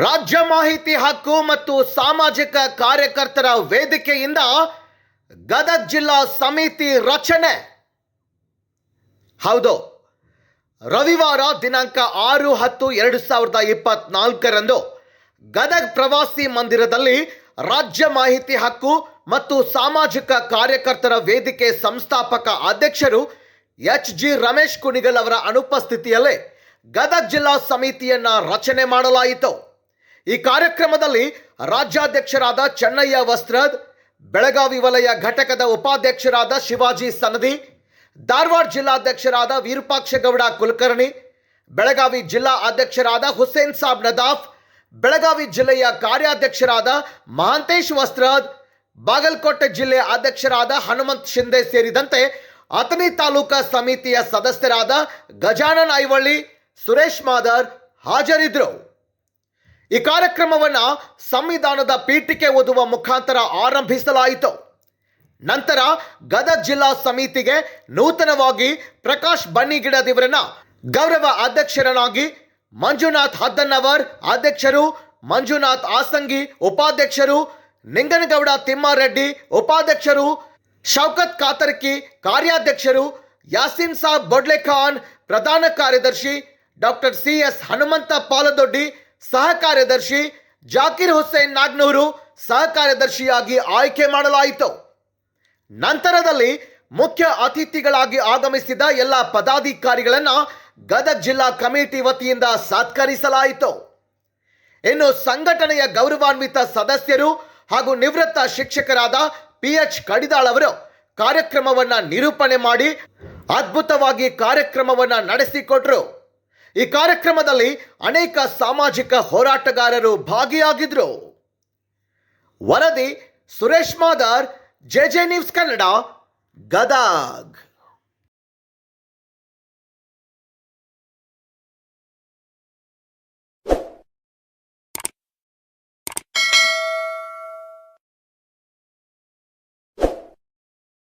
ರಾಜ್ಯ ಮಾಹಿತಿ ಹಕ್ಕು ಮತ್ತು ಸಾಮಾಜಿಕ ಕಾರ್ಯಕರ್ತರ ವೇದಿಕೆಯಿಂದ ಗದಗ ಜಿಲ್ಲಾ ಸಮಿತಿ ರಚನೆ. ಹೌದು, ರವಿವಾರ ದಿನಾಂಕ ಆರು ಹತ್ತು ಎರಡು ಸಾವಿರದ ಇಪ್ಪತ್ನಾಲ್ಕರಂದು ಗದಗ ಪ್ರವಾಸಿ ಮಂದಿರದಲ್ಲಿ ರಾಜ್ಯ ಮಾಹಿತಿ ಹಕ್ಕು ಮತ್ತು ಸಾಮಾಜಿಕ ಕಾರ್ಯಕರ್ತರ ವೇದಿಕೆ ಸಂಸ್ಥಾಪಕ ಅಧ್ಯಕ್ಷರು ಎಚ್ ಜಿ ರಮೇಶ್ ಕುಣಿಗಲ್ ಅವರ ಅನುಪಸ್ಥಿತಿಯಲ್ಲೇ ಗದಗ ಜಿಲ್ಲಾ ಸಮಿತಿಯನ್ನ ರಚನೆ ಮಾಡಲಾಯಿತು. ಈ ಕಾರ್ಯಕ್ರಮದಲ್ಲಿ ರಾಜ್ಯಾಧ್ಯಕ್ಷರಾದ ಚೆನ್ನಯ್ಯ ವಸ್ತ್ರದ್, ಬೆಳಗಾವಿ ವಲಯ ಘಟಕದ ಉಪಾಧ್ಯಕ್ಷರಾದ ಶಿವಾಜಿ ಸನದಿ, ಧಾರವಾಡ ಜಿಲ್ಲಾಧ್ಯಕ್ಷರಾದ ವಿರೂಪಾಕ್ಷಗೌಡ ಕುಲಕರ್ಣಿ, ಬೆಳಗಾವಿ ಜಿಲ್ಲಾ ಅಧ್ಯಕ್ಷರಾದ ಹುಸೇನ್ ಸಾಬ್ ನದಾಫ್, ಬೆಳಗಾವಿ ಜಿಲ್ಲೆಯ ಕಾರ್ಯಾಧ್ಯಕ್ಷರಾದ ಮಹಾಂತೇಶ್ ವಸ್ತ್ರದ್, ಬಾಗಲಕೋಟೆ ಜಿಲ್ಲೆ ಅಧ್ಯಕ್ಷರಾದ ಹನುಮಂತ್ ಶಿಂದೆ ಸೇರಿದಂತೆ ಅಥಣಿ ತಾಲೂಕಾ ಸಮಿತಿಯ ಸದಸ್ಯರಾದ ಗಜಾನನ್ ಐವಳ್ಳಿ, ಸುರೇಶ್ ಮಾದರ್ ಹಾಜರಿದ್ದರು. ಈ ಕಾರ್ಯಕ್ರಮವನ್ನು ಸಂವಿಧಾನದ ಪೀಠಿಕೆ ಓದುವ ಮುಖಾಂತರ ಆರಂಭಿಸಲಾಯಿತು. ನಂತರ ಗದಗ ಜಿಲ್ಲಾ ಸಮಿತಿಗೆ ನೂತನವಾಗಿ ಪ್ರಕಾಶ್ ಬನ್ನಿಗಿಡದಿವರನ್ನ ಗೌರವ ಅಧ್ಯಕ್ಷರನ್ನಾಗಿ ಮಂಜುನಾಥ್ ಹದ್ದನ್ನವರ್ ಅಧ್ಯಕ್ಷರು, ಮಂಜುನಾಥ್ ಆಸಂಗಿ ಉಪಾಧ್ಯಕ್ಷರು, ನಿಂಗನಗೌಡ ತಿಮ್ಮಾರೆಡ್ಡಿ ಉಪಾಧ್ಯಕ್ಷರು, ಶೌಕತ್ ಕಾತರ್ಕಿ ಕಾರ್ಯಾಧ್ಯಕ್ಷರು, ಯಾಸಿನ್ ಸಾಬ್ ಬೊಡ್ಲೆಖಾನ್ ಪ್ರಧಾನ ಕಾರ್ಯದರ್ಶಿ doctor C S Hanumanta Paladoddi ಸಹ ಕಾರ್ಯದರ್ಶಿ ಜಾಕಿರ್ ಹುಸೇನ್ ನಾಗ್ನೂರು ಸಹ ಕಾರ್ಯದರ್ಶಿಯಾಗಿ ಆಯ್ಕೆ ಮಾಡಲಾಯಿತು. ನಂತರದಲ್ಲಿ ಮುಖ್ಯ ಅತಿಥಿಗಳಾಗಿ ಆಗಮಿಸಿದ ಎಲ್ಲ ಪದಾಧಿಕಾರಿಗಳನ್ನು ಗದಗ ಜಿಲ್ಲಾ ಕಮಿಟಿ ವತಿಯಿಂದ ಸತ್ಕರಿಸಲಾಯಿತು. ಇನ್ನು ಸಂಘಟನೆಯ ಗೌರವಾನ್ವಿತ ಸದಸ್ಯರು ಹಾಗೂ ನಿವೃತ್ತ ಶಿಕ್ಷಕರಾದ ಪಿ ಎಚ್ ಕಡಿದಾಳ್ ಅವರು ಕಾರ್ಯಕ್ರಮವನ್ನ ನಿರೂಪಣೆ ಮಾಡಿ ಅದ್ಭುತವಾಗಿ ಕಾರ್ಯಕ್ರಮವನ್ನ ನಡೆಸಿಕೊಟ್ರು. ಈ ಕಾರ್ಯಕ್ರಮದಲ್ಲಿ ಅನೇಕ ಸಾಮಾಜಿಕ ಹೋರಾಟಗಾರರು ಭಾಗಿಯಾಗಿದ್ರು. ವರದಿ Suresh Madar J J news Kannada Gadag.